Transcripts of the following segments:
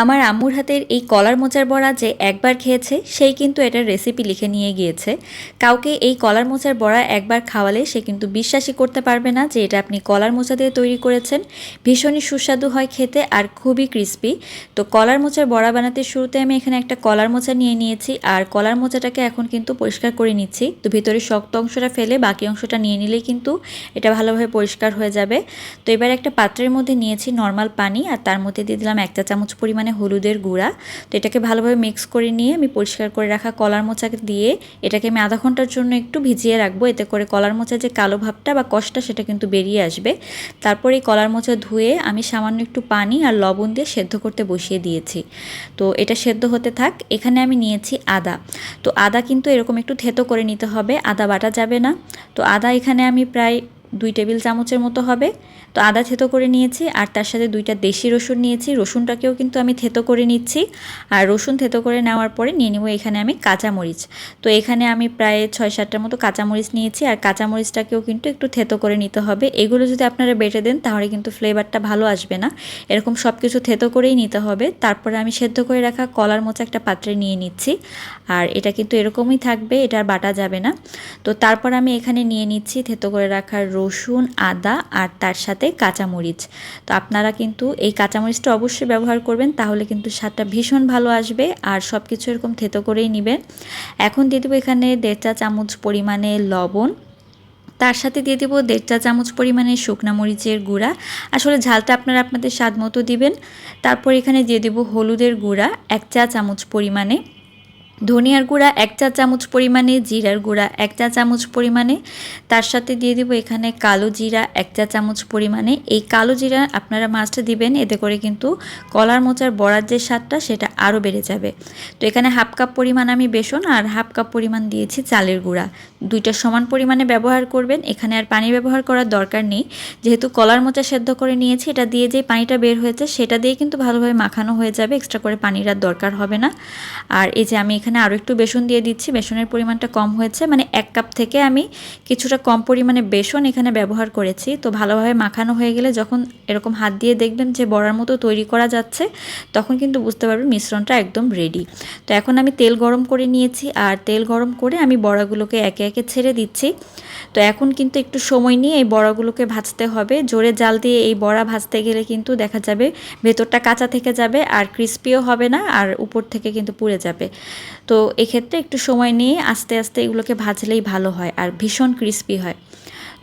আমার আম্মুর হাতের এই কলার মোচার বড়া যে একবার খেয়েছে, সেই কিন্তু এটার রেসিপি লিখে নিয়ে গিয়েছে। কাউকে এই কলার মোচার বড়া একবার খাওয়ালে সে কিন্তু বিশ্বাসই করতে পারবে না যে এটা আপনি কলার মোচা দিয়ে তৈরি করেছেন। ভীষণই সুস্বাদু হয় খেতে আর খুবই ক্রিস্পি তো কলার মোচার বড়া বানাতে শুরুতে আমি এখানে একটা কলার মোচা নিয়ে নিয়েছি আর কলার মোচাটাকে এখন কিন্তু পরিষ্কার করে নিচ্ছি। তো ভিতরে শক্ত অংশটা ফেলে বাকি অংশটা নিয়ে নিলেই কিন্তু এটা ভালোভাবে পরিষ্কার হয়ে যাবে। তো এবার একটা পাত্রের মধ্যে নিয়েছি নর্মাল পানি আর তার মধ্যে দিয়ে দিলাম একটা চামচ পরিমাণে হলুদের গুঁড়া। তো এটাকে ভালোভাবে মিক্স করে নিয়ে আমি পরিষ্কার করে রাখা কলার মোচাকে দিয়ে এটাকে আমি আধা ঘণ্টার জন্য একটু ভিজিয়ে রাখব। এতে করে কলার মোচা যে কালো ভাবটা বা কষটা সেটা কিন্তু বেরিয়ে আসবে। তারপর এই কলার মোচা ধুয়ে আমি সামান্য একটু পানি আর লবণ দিয়ে সেদ্ধ করতে বসিয়ে দিয়েছি। তো এটা সেদ্ধ হতে থাক। এখানে আমি নিয়েছি আদা। তো আদা কিন্তু এরকম একটু থেতো করে নিতে হবে। আদা বাটা যাবে না। তো আদা এখানে আমি প্রায় দুই টেবিল চামচের মতো হবে। তো আদা থেতো করে নিয়েছি আর তার সাথে দুইটা দেশি রসুন নিয়েছি। রসুনটাকেও কিন্তু আমি থেতো করে নিচ্ছি। আর রসুন থেতো করে নেওয়ার পরে নিয়ে নেব এখানে আমি কাঁচামরিচ। তো এখানে আমি প্রায় ছয় সাতটার মতো কাঁচামরিচ নিয়েছি আর কাঁচামরিচটাকেও কিন্তু একটু থেতো করে নিতে হবে। এগুলো যদি আপনারা বেটে দেন তাহলে কিন্তু ফ্লেভারটা ভালো আসবে না। এরকম সব কিছু থেতো করেই নিতে হবে। তারপরে আমি সেদ্ধ করে রাখা কলার মোচা একটা পাত্রে নিয়ে নিচ্ছি। আর এটা কিন্তু এরকমই থাকবে, এটা আর বাটা যাবে না। তো তারপর আমি এখানে নিয়ে নিচ্ছি থেতো করে রাখার রসুন, আদা আর তার সাথে কাঁচামরিচ। তো আপনারা কিন্তু এই কাঁচামরিচটা অবশ্যই ব্যবহার করবেন, তাহলে কিন্তু স্বাদটা ভীষণ ভালো আসবে আর সব কিছু এরকম থেতো করেই নেবেন। এখন দিয়ে দেবো এখানে দেড় চা চামচ পরিমাণে লবণ। তার সাথে দিয়ে দেবো দেড় চা চামচ পরিমাণে শুকনা মরিচের গুঁড়া। আসলে ঝালটা আপনারা আপনাদের স্বাদ মতো দিবেন। তারপর এখানে দিয়ে দেবো হলুদের গুঁড়া, এক চা চামচ পরিমাণে। ধনিয়ার গুঁড়া এক চা চামচ পরিমাণে, জিরার গুঁড়া এক চা চামচ পরিমাণে। তার সাথে দিয়ে দিব এখানে কালো জিরা এক চা চামচ পরিমাণে। এই কালো জিরা আপনারা মাছটা দিবেন, এতে করে কিন্তু কলার মোচার বড়ার যে স্বাদটা, সেটা আরও বেড়ে যাবে। তো এখানে হাফ কাপ পরিমাণ আমি বেসন আর হাফ কাপ পরিমাণ দিয়েছি চালের গুঁড়া। দুইটা সমান পরিমাণে ব্যবহার করবেন। এখানে আর পানি ব্যবহার করার দরকার নেই। যেহেতু কলার মোচা সেদ্ধ করে নিয়েছি, এটা দিয়ে যে পানিটা বের হয়েছে, সেটা দিয়ে কিন্তু ভালোভাবে মাখানো হয়ে যাবে। এক্সট্রা করে পানির আর দরকার হবে না। আর এই যে আমি এখানে আরও একটু বেসন দিয়ে দিচ্ছি। বেসনের পরিমাণটা কম হয়েছে। মানে এক কাপ থেকে আমি কিছুটা কম পরিমাণে বেসন এখানে ব্যবহার করেছি। তো ভালোভাবে মাখানো হয়ে গেলে যখন এরকম হাত দিয়ে দেখবেন যে বড়ার মতো তৈরি করা যাচ্ছে, তখন কিন্তু বুঝতে পারবেন মিশ্রণটা একদম রেডি তো এখন আমি তেল গরম করে নিয়েছি আর তেল গরম করে আমি বড়াগুলোকে একে একে ছেড়ে দিচ্ছি। তো এখন কিন্তু একটু সময় নিয়ে এই বড়াগুলোকে ভাজতে হবে। জোরে জাল দিয়ে এই বড়া ভাজতে গেলে কিন্তু দেখা যাবে ভেতরটা কাঁচা থেকে যাবে আর ক্রিস্পিও হবে না আর উপর থেকে কিন্তু পুড়ে যাবে। তো এক্ষেত্রে একটু সময় নিয়ে আস্তে আস্তে এগুলোকে ভাজলেই ভালো হয় আর ভীষণ ক্রিস্পি হয়।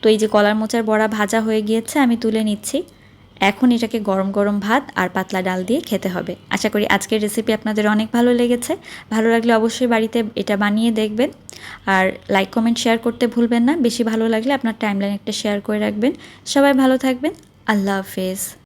তো এই যে কলার মোচার বড়া ভাজা হয়ে গিয়েছে, আমি তুলে নিচ্ছি। এখন এটাকে গরম গরম ভাত আর পাতলা ডাল দিয়ে খেতে হবে। আশা করি আজকের রেসিপি আপনাদের অনেক ভালো লেগেছে। ভালো লাগলে অবশ্যই বাড়িতে এটা বানিয়ে দেখবেন। আর লাইক কমেন্ট শেয়ার করতে ভুলবেন না। বেশি ভালো লাগলে আপনার টাইমলাইন একটা শেয়ার করে রাখবেন। সবাই ভালো থাকবেন। আল্লাহ হাফেজ।